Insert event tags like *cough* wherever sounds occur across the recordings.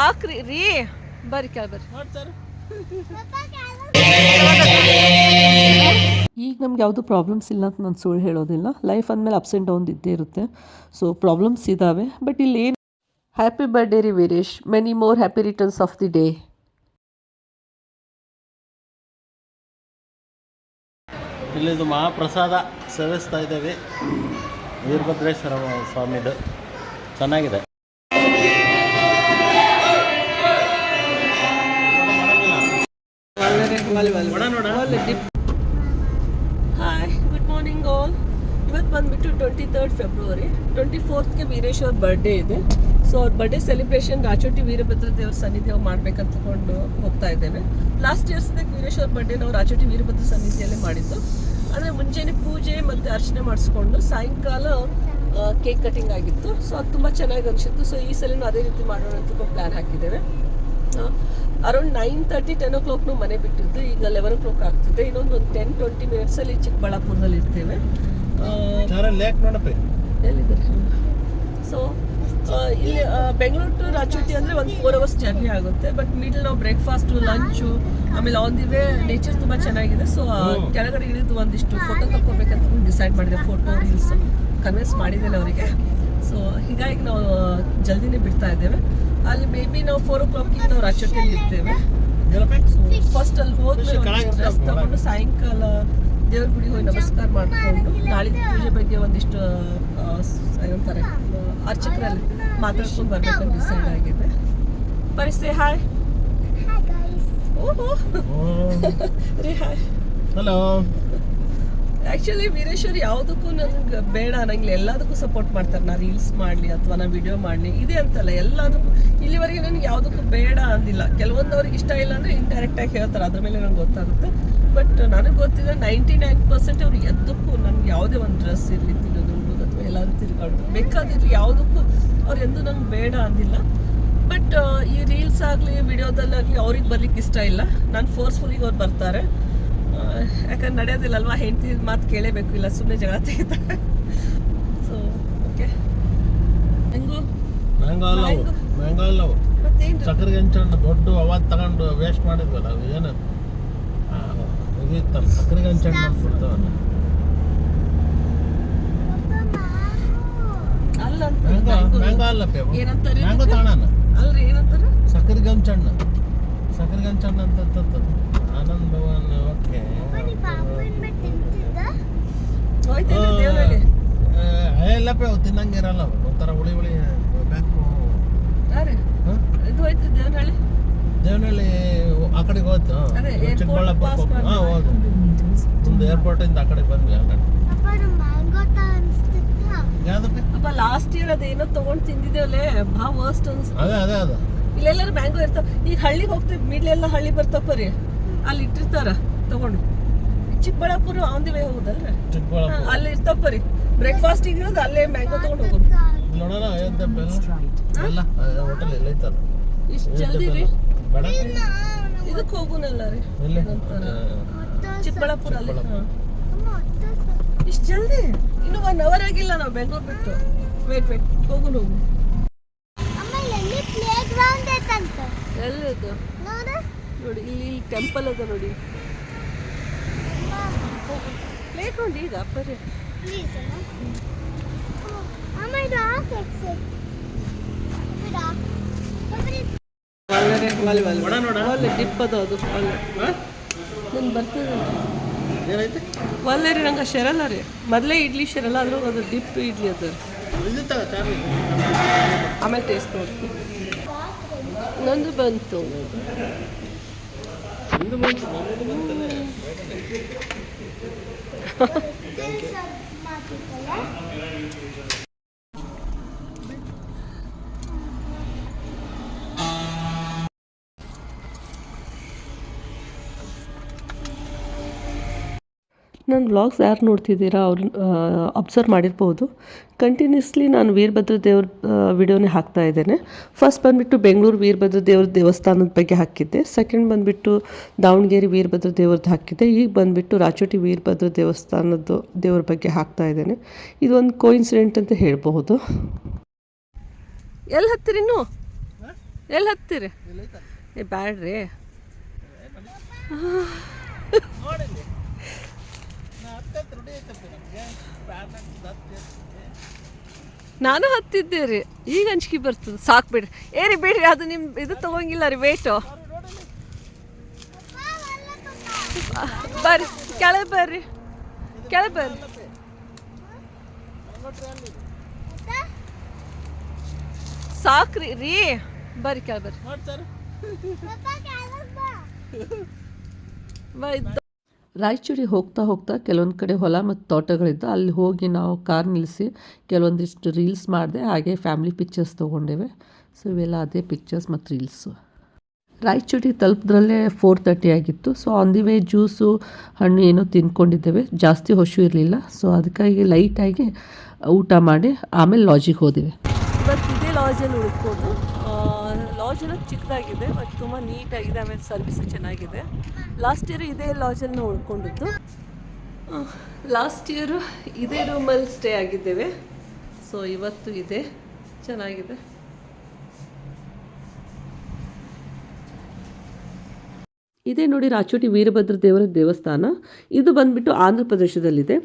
ಸಾಕ್ರಿ ರೀ. ಬರ್ರಿ ಕೇಳ್ಬರ್ರಿ ಬರ್ರಿ. ಈಗ ನಮ್ಗೆ ಯಾವುದು ಪ್ರಾಬ್ಲಮ್ಸ್ ಇಲ್ಲ ಅಂತ ನಾನು ಸುಳ್ಳು ಹೇಳೋದಿಲ್ಲ. ಲೈಫ್ ಅಂದಮೇಲೆ ಅಪ್ಸ್ ಆ್ಯಂಡ್ ಡೌನ್ ಇದ್ದೇ ಇರುತ್ತೆ. ಸೊ ಪ್ರಾಬ್ಲಮ್ಸ್ ಇದ್ದಾವೆ ಬಟ್ ಇಲ್ಲಿ ಏನು ಹ್ಯಾಪಿ ಬರ್ಡೇ ರೀ Veeresh. Many more happy returns of the day ಇಲ್ಲಿದು ಮಹಾಪ್ರಸಾದ ಸೇವಿಸ್ತಾ ಇದ್ದೇವೆ. ವೀರಭದ್ರೇಶ್ವರ ಸ್ವಾಮಿದು. ಚೆನ್ನಾಗಿದೆ. ಹಾಯ್ ಗುಡ್ ಮಾರ್ನಿಂಗ್ ಆಲ್ ಇವತ್ತು ಬಂದ್ಬಿಟ್ಟು ಟ್ವೆಂಟಿ ತರ್ಡ್ ಫೆಬ್ರವರಿ ಟ್ವೆಂಟಿ ಫೋರ್ತ್ಗೆ ವೀರೇಶ್ ಅವ್ರ ಬರ್ಡೇ ಇದೆ. ಸೊ ಅವ್ರ ಬರ್ಡೇ ಸೆಲೆಬ್ರೇಷನ್ ರಾಚೋಟಿ ವೀರಭದ್ರ ದೇವ್ರ ಸನ್ನಿಧಿ ಮಾಡ್ಬೇಕಂತ ತಗೊಂಡು ಹೋಗ್ತಾ ಇದ್ದೇವೆ. ಲಾಸ್ಟ್ ಇಯರ್ಸ್ದಾಗ ವೀರೇಶ್ ಅವ್ರ ಬರ್ಡೇ ನಾವು ರಾಚೋಟಿ ವೀರಭದ್ರ ಸನ್ನಿಧಿಯಲ್ಲೇ ಮಾಡಿದ್ದು. ಅಂದರೆ ಮುಂಜಾನೆ ಪೂಜೆ ಮತ್ತು ಅರ್ಚನೆ ಮಾಡಿಸ್ಕೊಂಡು ಸಾಯಂಕಾಲ ಕೇಕ್ ಕಟಿಂಗ್ ಆಗಿತ್ತು. ಸೊ ಅದು ತುಂಬ ಚೆನ್ನಾಗಿ ಅನಿಸಿತ್ತು. ಸೊ ಈ ಸಲ ಅದೇ ರೀತಿ ಮಾಡೋಣ ಅಂತ ಪ್ಲ್ಯಾನ್ ಹಾಕಿದ್ದೇವೆ. ಅರೌಂಡ್ ನೈನ್ ತರ್ಟಿ ಟೆನ್ ಓ ಕ್ಲಾಕ್ನು ಮನೆ ಬಿಟ್ಟಿದ್ದು. ಈಗ ಲೆವೆನ್ ಓ ಕ್ಲಾಕ್ ಆಗ್ತಿದೆ. ಇನ್ನೊಂದು ಒಂದು ಟೆನ್ ಟ್ವೆಂಟಿ ಮಿನಿಟ್ಸಲ್ಲಿ ಚಿಕ್ಕಬಳ್ಳಾಪುರದಲ್ಲಿ ಇರ್ತೇವೆ. ಎಲ್ಲಿದ್ದಾರೆ? ಸೊ ಇಲ್ಲಿ ಬೆಂಗಳೂರು ಟು ರಾಚೋಟಿ ಅಂದರೆ ಒಂದು ಫೋರ್ ಅವರ್ಸ್ ಜರ್ನಿ ಆಗುತ್ತೆ. ಬಟ್ ಮಿಡಲ್ ನಾವು ಬ್ರೇಕ್ಫಾಸ್ಟು ಲಂಚು ಆಮೇಲೆ ಆನ್ ದಿ ವೇ ನೇಚರ್ ತುಂಬ ಚೆನ್ನಾಗಿದೆ. ಸೊ ಕೆಳಗಡೆ ಇಳಿದು ಒಂದಿಷ್ಟು ಫೋಟೋ ತಗೋಬೇಕಂತ ಡಿಸೈಡ್ ಮಾಡಿದೆ. ಫೋಟೋ ರೀಲ್ಸ್ ಕನ್ವಿನ್ಸ್ ಮಾಡಿದ್ದೇನೆ ಅವರಿಗೆ. ಸೊ ಹೀಗಾಗಿ ನಾವು ಜಲ್ದಿನೇ ಬಿಡ್ತಾ ಇದ್ದೇವೆ. ಅಲ್ಲಿ ಮೇ ಬಿ ನಾವು ಫೋರ್ ಓ ಕ್ಲಾಕಿಗೆ ನಾವು ರಾಚೋಟಿಯಲ್ಲಿ ಇರ್ತೇವೆ. ಫಸ್ಟ್ ಅಲ್ಲಿ ಹೋದ್ಮೇಲೆ ಡ್ರೆಸ್ ತಗೊಂಡು ಸಾಯಂಕಾಲ ದೇವ್ರ ಗುಡಿ ಹೋಗಿ ನಮಸ್ಕಾರ ಮಾಡಿಕೊಂಡು ನಾಳೆ ಪೂಜೆ ಬಗ್ಗೆ ಒಂದಿಷ್ಟು ಏನಂತಾರೆ ಅರ್ಚಕರಲ್ಲಿ ಮಾತಾಡ್ಕೊಂಡು ಬರ್ಬೇಕಂತ ಡಿಸೈಡ್ ಆಗಿದೆ. ಪರಿಸ್ಥಿತಿ ಹಾಯ್ ಓಹೋ. ರೀ ಹಾಯ್ ಹಲೋ ಆ್ಯಕ್ಚುಲಿ ವೀರೇಶ್ವರ್ ಯಾವುದಕ್ಕೂ ನನಗೆ ಬೇಡ. ಅನ್ನಂಗಿಲ್ಲ ಎಲ್ಲದಕ್ಕೂ ಸಪೋರ್ಟ್ ಮಾಡ್ತಾರೆ. ನಾ ರೀಲ್ಸ್ ಮಾಡಲಿ ಅಥವಾ ನಾ ವಿಡಿಯೋ ಮಾಡಲಿ, ಇದೆ ಅಂತಲ್ಲ, ಎಲ್ಲದಕ್ಕೂ. ಇಲ್ಲಿವರೆಗೆ ನನಗೆ ಯಾವುದಕ್ಕೂ ಬೇಡ ಅಂದಿಲ್ಲ. ಕೆಲವೊಂದವ್ರಿಗೆ ಇಷ್ಟ ಇಲ್ಲ ಅಂದರೆ ಇಂಡೈರೆಕ್ಟಾಗಿ ಹೇಳ್ತಾರೆ. ಅದ್ರ ಮೇಲೆ ನಂಗೆ ಗೊತ್ತಾಗುತ್ತೆ. ಬಟ್ ನನಗೆ ಗೊತ್ತಿದೆ ನೈಂಟಿ ನೈನ್ ಪರ್ಸೆಂಟ್ ಅವ್ರು ಎದ್ದಕ್ಕೂ ನನಗೆ ಯಾವುದೇ ಒಂದು ಡ್ರೆಸ್ ಇರಲಿ, ತಿನ್ನೋದು ಅಥವಾ ಎಲ್ಲಾನು ತಿರ್ಗಾಡೋದು. ಬೇಕಾದಿರಲಿ ಯಾವುದಕ್ಕೂ ಅವ್ರು ಎಂದೂ ನಂಗೆ ಬೇಡ ಅಂದಿಲ್ಲ. ಬಟ್ ಈ ರೀಲ್ಸ್ ಆಗಲಿ ವಿಡಿಯೋದಲ್ಲಾಗಲಿ ಅವ್ರಿಗೆ ಬರ್ಲಿಕ್ಕೆ ಇಷ್ಟ ಇಲ್ಲ. ನಾನು ಫೋರ್ಸ್ಫುಲ್ಲಿಗೆ ಅವ್ರು ಬರ್ತಾರೆ. ಯಾಕಂದ್ರೆ ನಡೆಯೋದಿಲ್ಲ ಅಲ್ವಾ ಹೆಂಡತಿ ಮಾತು ಕೇಳೇಬೇಕು ಇಲ್ಲ ಸುಮ್ಮನೆ ಜಗಳ ತೆಗಿತ. ಸೊ ಓಕೆ ಮ್ಯಾಂಗೋ ಅಲ್ಲವು Mango. ಮ್ಯಾಂಗೋ ಮತ್ತೇನು ಸಕ್ಕರೆ ಗಂಚಣ್ಣು ದೊಡ್ಡ ಅವಾಗ ತಗೊಂಡು ವೇಸ್ಟ್ ಮಾಡಿದ್ವಲ್ಲ ಅದು ಏನು? ಮುಗಿಯುತ್ತಲ್ಲ ಸಕ್ಕರೆ ಗಂಚಣ್ಣು ಮಾಡ್ಬಿಡ್ತಾವಲ್ಲ ಮ್ಯಾಂಗೋ. ಮ್ಯಾಂಗೋ ಅಲ್ಲಪ್ಪ ಮ್ಯಾಂಗೋ ತಾಣನ. ಅಲ್ರಿ ಏನಂತಾರೆ? ಸಕ್ಕರೆ ಗಂಚಣ್ಣ ಸಕ್ಕರೆ ಗಂಚಣ್ಣ ಅಂತ. ಆನಂದ್ ಭವನ್ ಓಕೆ ಎಲ್ಲಪ್ಪ ಅವು ತಿನ್ನಂಗಿರಲ್ಲ ಒಂಥರ ಹುಳಿ ಹುಳಿ ಬೇಕು. ಯಾರೇ? ಇದು ಹೋಯ್ತು ದೇವನಹಳ್ಳಿ ದೇವನಹಳ್ಳಿ ಆ ಕಡೆಗೆ ಹೋಯ್ತು. ಚಿಕ್ಕಬಳ್ಳಾಪುರ ಹಾಂ ಹೋಗ್ಬೇಕು. ಹಾ ಮಾಡ್ಬೇಕು. ಹೋಗು ಒಂದು ಏರ್ಪೋರ್ಟ್ ಇಂದ ಆ ಕಡೆ ಬಂದ್ವಿ ಆ ಕಡೆ. ಅಪ್ಪ ಲಾಸ್ಟ್ ಇಯರ್ ಅದೇನೋ ತಗೊಂಡ್ ತಿಂದಿದ್ದೇವಲ್ಲೇ ಬಾ ವರ್ಸ್ಟ್ ಅನ್ಸ್ತು. ಅದೇ ಅದೇ ಅದು. ಇಲ್ಲೆಲ್ಲರೂ ಮ್ಯಾಂಗೋ ಇರ್ತಾವ. ಈಗ ಹಳ್ಳಿಗೆ ಹೋಗ್ತೀವಿ ಮಿಡ್ಲೆಲ್ಲ ಹಳ್ಳಿ ಬರ್ತಾವ ರೀ ಅಲ್ಲಿ ಇಟ್ಟಿರ್ತಾರ ತಗೊಂಡು. ಚಿಕ್ಕಬಳ್ಳಾಪುರ ಆನ್ ದಿ ವೇ ಹೋಗುದಲ್ರಿ? ಅಲ್ಲಿ ಇರ್ತಪ್ಪ ರೀ ಬ್ರೇಕ್ಫಾಸ್ಟ್ ಇರೋದು ಅಲ್ಲೇ ಮ್ಯಾಂಗೋ ತಗೊಂಡು ಹೋಗೋದು. ನೋಡೋಣ ಎಲ್ಲ ಹೋಟೆಲ್ ಎಲ್ಲ ಇತ್ತಲ್ಲ ಇಷ್ಟು ಜಲ್ದಿ ರೀ? ಬೇಡ. ಇದಕ್ಕೆ ಹೋಗುನಲ್ಲ ರೀ ಎಲ್ಲಿ? ಚಿಕ್ಕಬಳ್ಳಾಪುರ ಅಲ್ಲಿ. ಇಷ್ಟು ಜಲ್ದಿ? ಇನ್ನು ಒನ್ ಅವರ್ ಆಗಿಲ್ಲ ನಾವು ಬೆಂಗಳೂರು ಬಿಟ್ಟು. ವೇಟ್ ವೇಟ್ ಹೋಗುನ್ ಹೋಗು ಎಲ್ಲಿದ್ದು ನೋಡಿ. ಇಲ್ಲಿ ಇಲ್ಲಿ ಟೆಂಪಲ್ ಅದ ನೋಡಿ. ಪ್ಲೇ ಗ್ರೌಂಡ್ ಈಗ ಬರ್ರಿ ನೋಡ. ಒಳ್ಳೆ ಡಿಪ್ ಅದ ಅದು ಒಳ್ಳೆ. ನಾನು ಬರ್ತದೆ. ಒಳ್ಳೆ ರೀ ನಂಗೆ ಶರಲ್ಲ ರೀ. ಮೊದಲೇ ಇಡ್ಲಿ ಶರಲ್ಲ ಅದ್ರಾಗ ಅದು ಡಿಪ್ ಇಡ್ಲಿ ಅದ. ಆಮೇಲೆ ಟೇಸ್ಟ್ ನೋಡ್ತೀನಿ. ನಂದು ಬಂತು. ಇಂದು ಬಂತು ನನ್ನ ವ್ಲಾಗ್ಸ್ ಯಾರು ನೋಡ್ತಿದ್ದೀರಾ ಅವ್ರು ಅಬ್ಸರ್ವ್ ಮಾಡಿರ್ಬೋದು. ಕಂಟಿನ್ಯೂಸ್ಲಿ ನಾನು ವೀರಭದ್ರ ದೇವ್ರ ವಿಡಿಯೋನೇ ಹಾಕ್ತಾ ಇದ್ದೇನೆ. ಫಸ್ಟ್ ಬಂದುಬಿಟ್ಟು ಬೆಂಗಳೂರು ವೀರಭದ್ರ ದೇವ್ರ ದೇವಸ್ಥಾನದ ಬಗ್ಗೆ ಹಾಕಿದ್ದೆ. ಸೆಕೆಂಡ್ ಬಂದುಬಿಟ್ಟು ದಾವಣಗೆರೆ ವೀರಭದ್ರ ದೇವ್ರದ್ದು ಹಾಕಿದ್ದೆ. ಈಗ ಬಂದುಬಿಟ್ಟು ರಾಚೋಟಿ ವೀರಭದ್ರ ದೇವಸ್ಥಾನದ್ದು ದೇವ್ರ ಬಗ್ಗೆ ಹಾಕ್ತಾ ಇದ್ದೇನೆ. ಇದು ಒಂದು ಕೋ ಇನ್ಸಿಡೆಂಟ್ ಅಂತ ಹೇಳಬಹುದು. ಎಲ್ಲಿ ಹತ್ತಿರಿ ಇನ್ನು? ಎಲ್ಲಿ ಹತ್ತಿರಿ? ಏ, ಬ್ಯಾಡ್ರಿ. ನಾನು ಹತ್ತಿದ್ದೆ ರೀ ಈಗ ಅಂಜಿಕೆ ಬರ್ತದೆ. ಸಾಕು ಬಿಡ್ರಿ. ಏರಿ ರೀ ಬಿಡ್ರಿ ಅದು ನಿಮ್ಮ ಇದು ತಗೋಂಗಿಲ್ಲ ರೀ ವೇಟು ಬರ್ರಿ ಕೆಳಗೆ ಬರ್ರಿ. ಕೆಳಗೆ ಬರ್ರಿ. ಸಾಕ್ರಿ ರೀ. ಬರ್ರಿ ಕೆಳಗೆ ಬರ್ರಿ. ಸರ್ ರಾಯಚೂರಿಗೆ ಹೋಗ್ತಾ ಹೋಗ್ತಾ ಕೆಲವೊಂದು ಕಡೆ ಹೊಲ ಮತ್ತು ತೋಟಗಳಿದ್ದು, ಅಲ್ಲಿ ಹೋಗಿ ನಾವು ಕಾರ್ ನಿಲ್ಲಿಸಿ ಕೆಲವೊಂದಿಷ್ಟು ರೀಲ್ಸ್ ಮಾಡಿದೆ, ಹಾಗೆ ಫ್ಯಾಮಿಲಿ ಪಿಕ್ಚರ್ಸ್ ತೊಗೊಂಡೇವೆ. ಸೊ, ಇವೆಲ್ಲ ಅದೇ ಪಿಕ್ಚರ್ಸ್ ಮತ್ತು ರೀಲ್ಸು. ರಾಯಚೂರಿಗೆ ತಲುಪದ್ರಲ್ಲೇ ಫೋರ್ ತರ್ಟಿ ಆಗಿತ್ತು. So on the way juice, ಹಣ್ಣು ಏನೋ ತಿಂದ್ಕೊಂಡಿದ್ದೇವೆ. ಜಾಸ್ತಿ ಹೊಶು ಇರಲಿಲ್ಲ. ಸೊ, ಅದಕ್ಕಾಗಿ ಲೈಟಾಗಿ ಊಟ ಮಾಡಿ ಆಮೇಲೆ ಲಾಜಿಗೆ ಹೋದಿವೆ. ಇವತ್ತು ಇದೇ ಲಾಜಲ್ಲಿ ಉಳ್ಕೊಂಡು ಲಾಜ್ ಎಲ್ಲ ಚಿಕ್ಕದಾಗಿದೆ ಬಟ್ ತುಂಬ ನೀಟಾಗಿದೆ, ಆಮೇಲೆ ಸರ್ವಿಸ್ ಚೆನ್ನಾಗಿದೆ. ಲಾಸ್ಟ್ ಇಯರ್ ಇದೇ ಲಾಜಲ್ಲಿ ನಾವು ಉಳ್ಕೊಂಡಿದ್ದು ಲಾಸ್ಟ್ ಇಯರು ಇದೇ ರೂಮಲ್ಲಿ ಸ್ಟೇ ಆಗಿದ್ದೇವೆ. ಸೊ ಇವತ್ತು ಇದೆ. ಚೆನ್ನಾಗಿದೆ. ಇದೇ ನೋಡಿ ರಾಚೋಟಿ ವೀರಭದ್ರ ದೇವರ ದೇವಸ್ಥಾನ. ಇದು ಬಂದ್ಬಿಟ್ಟು ಆಂಧ್ರ ಪ್ರದೇಶದಲ್ಲಿದೆ.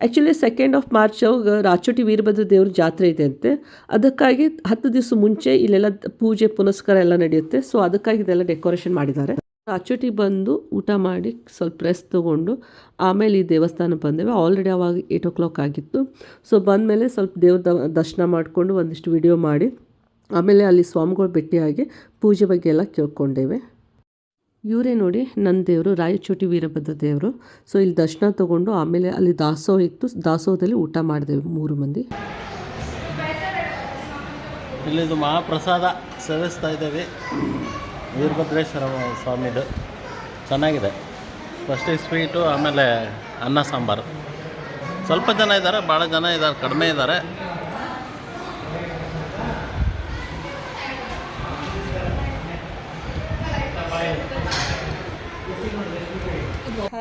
Actually second of March Rachoti Veerabhadra ದೇವರ ಜಾತ್ರೆ ಇದೆ ಅಂತೆ. ಅದಕ್ಕಾಗಿ ಹತ್ತು ದಿವಸ ಮುಂಚೆ ಇಲ್ಲೆಲ್ಲ ಪೂಜೆ, ಪುನಸ್ಕಾರ ಎಲ್ಲ ನಡೆಯುತ್ತೆ. ಸೊ ಅದಕ್ಕಾಗಿ ಇದೆಲ್ಲ ಡೆಕೋರೇಷನ್ ಮಾಡಿದ್ದಾರೆ. ರಾಚೋಟಿ ಬಂದು ಊಟ ಮಾಡಿ ಸ್ವಲ್ಪ ರೆಸ್ಟ್ ತೊಗೊಂಡು ಆಮೇಲೆ ಈ ದೇವಸ್ಥಾನ ಬಂದೇವೆ. ಆಲ್ರೆಡಿ ಅವಾಗ ಏಯ್ಟ್ ಓ ಕ್ಲಾಕ್ ಆಗಿತ್ತು. ಸೊ ಬಂದಮೇಲೆ ಸ್ವಲ್ಪ ದೇವ್ರ ದರ್ಶನ ಮಾಡಿಕೊಂಡು ಒಂದಿಷ್ಟು ವಿಡಿಯೋ ಮಾಡಿ, ಆಮೇಲೆ ಅಲ್ಲಿ ಸ್ವಾಮಿಗಳು ಭೇಟಿಯಾಗಿ ಪೂಜೆ ಬಗ್ಗೆ ಎಲ್ಲ ಕೇಳ್ಕೊಂಡೇವೆ. ಇವರೇ ನೋಡಿ ನನ್ನ ದೇವರು, ರಾಯಚೋಟಿ ವೀರಭದ್ರ ದೇವರು. ಸೊ ಇಲ್ಲಿ ದರ್ಶನ ತೊಗೊಂಡು ಆಮೇಲೆ ಅಲ್ಲಿ ದಾಸೋಹ ಇತ್ತು. ದಾಸೋಹದಲ್ಲಿ ಊಟ ಮಾಡಿದೆವು ಮೂರು ಮಂದಿ. ಇಲ್ಲಿದು ಮಹಾಪ್ರಸಾದ ಸೇವಿಸ್ತಾ ಇದ್ದೇವೆ. ವೀರಭದ್ರೇಶ್ವರ ಸ್ವಾಮಿದು. ಚೆನ್ನಾಗಿದೆ. ಫಸ್ಟ್ ಸ್ವೀಟು ಆಮೇಲೆ ಅನ್ನ ಸಾಂಬಾರು. ಸ್ವಲ್ಪ ಜನ ಇದ್ದಾರೆ ಭಾಳ ಜನ ಇದ್ದಾರೆ, ಕಡಿಮೆ ಇದ್ದಾರೆ.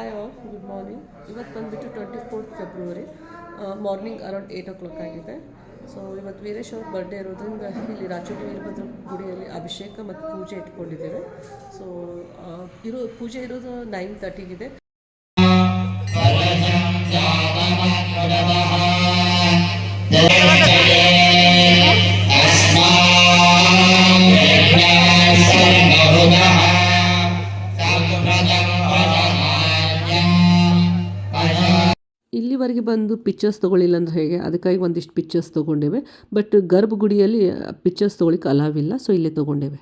ಹಾಯ್ ಆಲ್ ಗುಡ್ ಮಾರ್ನಿಂಗ್ ಇವತ್ತು ಬಂದುಬಿಟ್ಟು twenty fourth February morning around eight o'clock ಆಗಿದೆ. ಸೊ ಇವತ್ತು ವೀರೇಶ್ ಅವ್ರ ಬರ್ಡೇ ಇರೋದ್ರಿಂದ ಇಲ್ಲಿ ರಾಚೋಟಿ ವೀರಭದ್ರ ಗುಡಿಯಲ್ಲಿ ಅಭಿಷೇಕ ಮತ್ತು ಪೂಜೆ ಇಟ್ಕೊಂಡಿದ್ದೇವೆ. ಸೊ ಇರೋ, ಪೂಜೆ ಇರೋದು ನೈನ್ ತರ್ಟಿಗಿದೆ ಇಲ್ಲಿವರೆಗೆ ಬಂದು ಪಿಕ್ಚರ್ಸ್ ತೊಗೊಳ್ಳಿಲ್ಲ ಅಂದರೆ ಹೇಗೆ? ಅದಕ್ಕಾಗಿ ಒಂದಿಷ್ಟು ಪಿಕ್ಚರ್ಸ್ ತೊಗೊಂಡೇವೆ. ಬಟ್ ಗರ್ಭಗುಡಿಯಲ್ಲಿ ಪಿಕ್ಚರ್ಸ್ ತೊಗೊಳಿಕ್ಕೆ ಅಲಾವಿಲ್ಲ. ಸೊ ಇಲ್ಲೇ ತೊಗೊಂಡೇವೆ.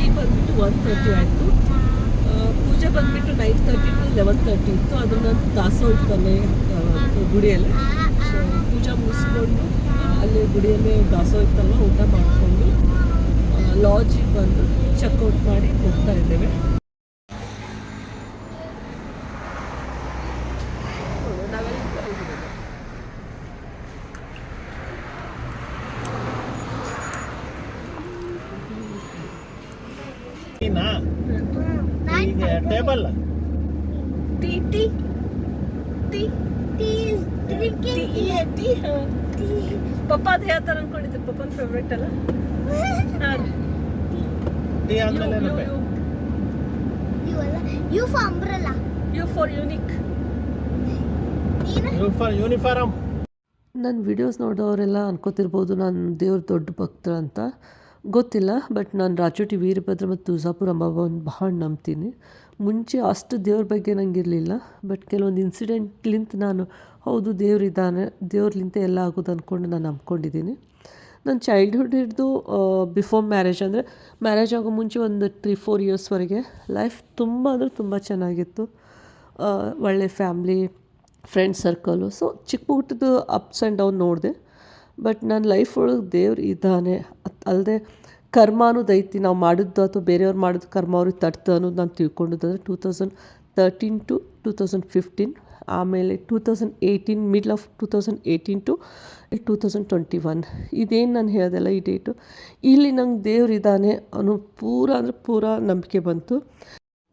ಈಗ ಬಂದ್ಬಿಟ್ಟು ಒನ್ ತರ್ಟಿ ಆಯಿತು. ಪೂಜೆ ಬಂದುಬಿಟ್ಟು nine thirty to eleven thirty ಇತ್ತು. ಅದನ್ನು ದಾಸೋಹ ಗುಡಿಯಲ್ಲಿ. ಸೊ ಪೂಜೆ ಮುಗಿಸ್ಕೊಂಡು, ಅಲ್ಲಿ ಅಲ್ಲೇ ಗುಡಿಯಲ್ಲೇ ದಾಸೋಹ ಇತ್ತಲ್ಲ, ಊಟ ಮಾಡಿಕೊಂಡು ಲಾಜಿಗೆ ಬಂದು ಚೆಕ್ಔಟ್ ಮಾಡಿ ಹೋಗ್ತಾ ಇದ್ದೇವೆ ಟೀನಾ ಈಗ table T T tea T ಪಪ್ಪ ಅದು ಥರ ಅನ್ಕೊಂಡಿದ್ರು ಪಪ್ಪನ ಫೇವ್ರೇಟ್ ಅಲ್ಲ? *laughs* ಟೀ ಆದ್ಮೇಲೆ U for umbrella U for unique U uniform uniform ನನ್ನ ವಿಡಿಯೋಸ್ ನೋಡೋರೆಲ್ಲ ಅನ್ಕೋತಿರ್ಬೋದು. ನಾನು ದೇವ್ರ ದೊಡ್ಡ ಭಕ್ತ ಅಂತ. ಗೊತ್ತಿಲ್ಲ, ಬಟ್ ನಾನು ರಾಚೋಟಿ ವೀರಭದ್ರ ಮತ್ತು ತುಳಜಾಪುರ ಅಂಬಾಬಾವನ್ನು ಬಹಳ ನಂಬ್ತೀನಿ. ಮುಂಚೆ ಅಷ್ಟು ದೇವ್ರ ಬಗ್ಗೆ ನಂಗೆ ಇರಲಿಲ್ಲ, ಬಟ್ ಕೆಲವೊಂದು ಇನ್ಸಿಡೆಂಟ್ಲಿಂತ ನಾನು, ಹೌದು ದೇವ್ರಿದ್ದಾನೆ ದೇವ್ರಲಿಂತ ಎಲ್ಲ ಆಗೋದು ಅಂದ್ಕೊಂಡು ನಾನು ನಂಬ್ಕೊಂಡಿದ್ದೀನಿ. ನನ್ನ ಚೈಲ್ಡ್ಹುಡ್ ಹಿಡಿದು ಬಿಫೋರ್ ಮ್ಯಾರೇಜ್ ಅಂದರೆ ಮ್ಯಾರೇಜ್ ಆಗೋ ಮುಂಚೆ ಒಂದು ತ್ರೀ ಫೋರ್ ಇಯರ್ಸ್ವರೆಗೆ ಲೈಫ್ ತುಂಬ ಅಂದರೆ ತುಂಬ ಚೆನ್ನಾಗಿತ್ತು. ಒಳ್ಳೆ ಫ್ಯಾಮ್ಲಿ ಫ್ರೆಂಡ್ ಸರ್ಕಲು ಸೊ ಚಿಕ್ಕ ಪುಟ್ಟದ್ದು ಅಪ್ಸ್ ಆ್ಯಂಡ್ ಡೌನ್ ನೋಡಿದೆ. ಬಟ್ ನನ್ನ ಲೈಫ್ ಒಳಗೆ ದೇವ್ರು ಇದ್ದಾನೆ ಅಲ್ಲದೆ ಕರ್ಮ ಅನ್ನೋದೈತಿ ನಾವು ಮಾಡಿದ್ದು ಅಥವಾ ಬೇರೆಯವ್ರು ಮಾಡಿದ ಕರ್ಮ ಅವ್ರಿಗೆ ತಡ್ತು ಅನ್ನೋದು ನಾನು ತಿಳ್ಕೊಂಡಿದ್ದು. Two thousand thirteen to two thousand fifteen ಆಮೇಲೆ two thousand eighteen middle of two thousand eighteen to two thousand twenty one ಇದೇನು ನಾನು ಹೇಳ್ದಲ್ಲ ಈ ಡೇಟು ಇಲ್ಲಿ ನಂಗೆ ದೇವ್ರು ಇದ್ದಾನೆ ಅನ್ನೋ ಪೂರ ಅಂದರೆ ಪೂರ ನಂಬಿಕೆ ಬಂತು.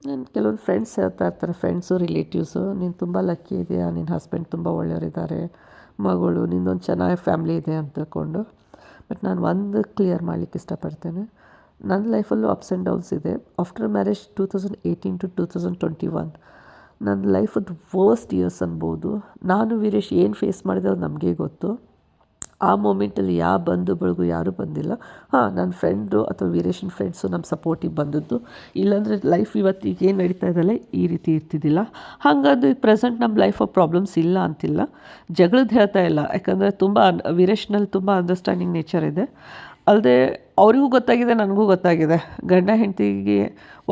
ನನ್ನ ಕೆಲವೊಂದು ಫ್ರೆಂಡ್ಸ್ ಹೇಳ್ತಾ ಇರ್ತಾರೆ ಫ್ರೆಂಡ್ಸು ರಿಲೇಟಿವ್ಸು ನೀನು ತುಂಬ ಲಕ್ಕಿ ಇದೆಯಾ ನಿನ್ನ ಹಸ್ಬೆಂಡ್ ತುಂಬ ಒಳ್ಳೆಯವರಿದ್ದಾರೆ, ಮಗಳು, ನಿಂದೊಂದು ಚೆನ್ನಾಗಿ ಫ್ಯಾಮ್ಲಿ ಇದೆ ಅಂತ ತಿಳ್ಕೊಂಡು. ಬಟ್ ನಾನು ಒಂದು ಕ್ಲಿಯರ್ ಮಾಡಲಿಕ್ಕೆ ಇಷ್ಟಪಡ್ತೇನೆ. ನನ್ನ ಲೈಫಲ್ಲೂ ಅಪ್ಸ್ ಆ್ಯಂಡ್ ಡೌನ್ಸ್ ಇದೆ. After marriage two thousand eighteen to two thousand twenty one ನನ್ನ ಲೈಫದ್ದು ವರ್ಸ್ಟ್ ಇಯರ್ಸ್ ಅನ್ಬೋದು. ನಾನು ವೀರೇಶ್ ಏನು ಫೇಸ್ ಮಾಡಿದೆ ಅದು ನಮಗೆ ಗೊತ್ತು. ಆ ಮೂಮೆಂಟಲ್ಲಿ ಯಾವ ಬಂಧು ಬಳಗು ಯಾರೂ ಬಂದಿಲ್ಲ. ಹಾಂ ನನ್ನ ಫ್ರೆಂಡು ಅಥವಾ ವೀರೇಶನ್ ಫ್ರೆಂಡ್ಸು ನಮ್ಮ ಸಪೋರ್ಟಿಗೆ ಬಂದದ್ದು. ಇಲ್ಲಾಂದರೆ ಲೈಫ್ ಇವತ್ತು ಈಗ ಏನು ನಡೀತಾ ಇದ್ದಲ್ಲ ಈ ರೀತಿ ಇರ್ತಿದ್ದಿಲ್ಲ. ಹಾಗಾದ್ರೆ ಈಗ ಪ್ರೆಸೆಂಟ್ ನಮ್ಮ ಲೈಫಲ್ಲಿ ಪ್ರಾಬ್ಲಮ್ಸ್ ಇಲ್ಲ ಅಂತಿಲ್ಲ. ಜಗಳದ್ದು ಹೇಳ್ತಾ ಇಲ್ಲ. ಯಾಕಂದರೆ ತುಂಬ ವೀರೇಶ್ನಲ್ಲಿ ತುಂಬ ಅಂಡರ್ಸ್ಟ್ಯಾಂಡಿಂಗ್ ನೇಚರ್ ಇದೆ. ಅಲ್ಲದೆ ಅವರಿಗೂ ಗೊತ್ತಾಗಿದೆ, ನನಗೂ ಗೊತ್ತಾಗಿದೆ. ಗಂಡ ಹೆಂಡತಿಗೆ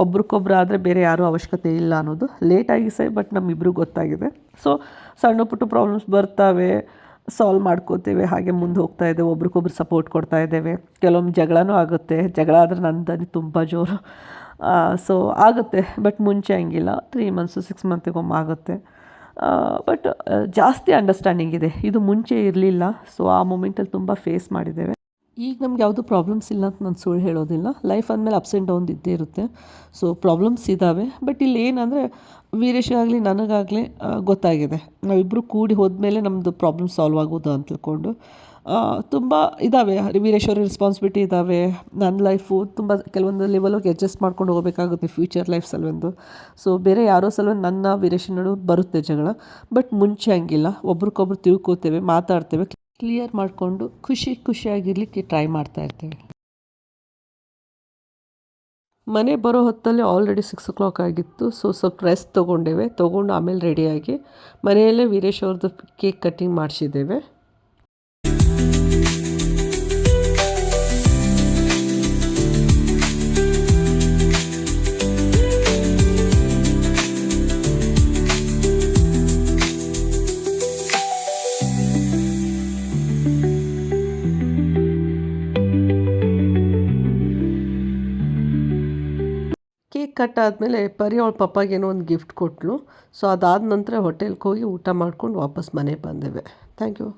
ಒಬ್ರಿಗೊಬ್ರು ಆದರೆ ಬೇರೆ ಯಾರೂ ಅವಶ್ಯಕತೆ ಇಲ್ಲ ಅನ್ನೋದು. ಲೇಟಾಗಿ ಸೈ ಬಟ್ ನಮ್ಮಿಬ್ರಿಗೂ ಗೊತ್ತಾಗಿದೆ. ಸೊ ಸಣ್ಣ ಪುಟ್ಟ ಪ್ರಾಬ್ಲಮ್ಸ್ ಬರ್ತಾವೆ. ಸಾಲ್ವ್ ಮಾಡ್ಕೋತೇವೆ, ಹಾಗೆ ಮುಂದೆ ಹೋಗ್ತಾ ಇದ್ದೇವೆ, ಒಬ್ರಿಗೊಬ್ರು ಸಪೋರ್ಟ್ ಕೊಡ್ತಾ ಇದ್ದೇವೆ. ಕೆಲವೊಮ್ಮೆ ಜಗಳನೂ ಆಗುತ್ತೆ, ಜಗಳ ಆದರೆ ನಂದನಿ ದನಿ ತುಂಬ ಜೋರು. ಸೊ ಆಗುತ್ತೆ ಬಟ್ ಮುಂಚೆ ಹಂಗಿಲ್ಲ. ತ್ರೀ ಮಂತ್ಸು ಸಿಕ್ಸ್ ಮಂತಿಗೊಮ್ಮೆ ಆಗುತ್ತೆ. ಬಟ್ ಜಾಸ್ತಿ ಅಂಡರ್ಸ್ಟ್ಯಾಂಡಿಂಗ್ ಇದೆ. ಇದು ಮುಂಚೆ ಇರಲಿಲ್ಲ ಸೊ ಆ ಮೂಮೆಂಟಲ್ಲಿ ತುಂಬ ಫೇಸ್ ಮಾಡಿದ್ದೇವೆ. ಈಗ ನಮ್ಗೆ ಯಾವುದೂ ಪ್ರಾಬ್ಲಮ್ಸ್ ಇಲ್ಲ ಅಂತ ನಾನು ಸುಳ್ಳು ಹೇಳೋದಿಲ್ಲ. ಲೈಫ್ ಅಂದಮೇಲೆ ಅಪ್ಸ್ ಆ್ಯಂಡ್ ಡೌನ್ ಇದ್ದೇ ಇರುತ್ತೆ. ಸೊ ಪ್ರಾಬ್ಲಮ್ಸ್ ಇದ್ದಾವೆ ಬಟ್ ಇಲ್ಲಿ ಏನಂದರೆ ವೀರೇಶ್ಗಾಗಲಿ ನನಗಾಗಲಿ ಗೊತ್ತಾಗಿದೆ. ನಾವಿಬ್ಬರು ಕೂಡಿ ಹೋದ್ಮೇಲೆ ನಮ್ಮದು ಪ್ರಾಬ್ಲಮ್ ಸಾಲ್ವ್ ಆಗೋದು ಅಂತ ತಿಳ್ಕೊಂಡು ತುಂಬ ಇದ್ದಾವೆ ವೀರೇಶ್ ಅವ್ರ ರೆಸ್ಪಾನ್ಸಿಬಿಲಿಟಿ ಇದ್ದಾವೆ ನನ್ನ ಲೈಫು ತುಂಬ ಕೆಲವೊಂದು ಲೆವೆಲ್ಗೆ ಅಡ್ಜಸ್ಟ್ ಮಾಡ್ಕೊಂಡು ಹೋಗಬೇಕಾಗುತ್ತೆ ಫ್ಯೂಚರ್ ಲೈಫ್ ಸಲುವೆಂದು. ಸೊ ಬೇರೆ ಯಾರೋ ಸಲುವಾಗಿ ನನ್ನ, ವೀರೇಶ್ ನಡು ಬರುತ್ತೆ ಜಗಳ. ಬಟ್ ಮುಂಚೆ ಹಂಗಿಲ್ಲ. ಒಬ್ರಿಗೊಬ್ರು ತಿಳ್ಕೋತೇವೆ, ಮಾತಾಡ್ತೇವೆ. ಕ್ಲಿಯರ್ ಮಾಡಿಕೊಂಡು ಖುಷಿ ಖುಷಿಯಾಗಿರಲಿಕ್ಕೆ ಟ್ರೈ ಮಾಡ್ತಾ ಇರ್ತೇವೆ. ಮನೆ ಬರೋ ಹೊತ್ತಲ್ಲಿ ಆಲ್ರೆಡಿ ಸಿಕ್ಸ್ ಓ ಕ್ಲಾಕ್ ಆಗಿತ್ತು. ಸೊ ಸ್ವಲ್ಪ ರೆಸ್ಟ್ ತೊಗೊಂಡೇವೆ. ತೊಗೊಂಡು ಆಮೇಲೆ ರೆಡಿಯಾಗಿ ಮನೆಯಲ್ಲೇ ವೀರೇಶ್ ಅವ್ರದ್ದು ಕೇಕ್ ಕಟ್ಟಿಂಗ್ ಮಾಡಿಸಿದ್ದೇವೆ. ಕಟ್ ಆದಮೇಲೆ ಪರಿ ಅವಳ ಪಪ್ಪಾಗೇನೋ ಒಂದು ಗಿಫ್ಟ್ ಕೊಟ್ಟಳು ಸೊ ಅದಾದ ನಂತರ ಹೋಟೆಲ್ಗೆ ಹೋಗಿ ಊಟ ಮಾಡ್ಕೊಂಡು ವಾಪಸ್ ಮನೆಗೆ ಬಂದೇವೆ. Thank you.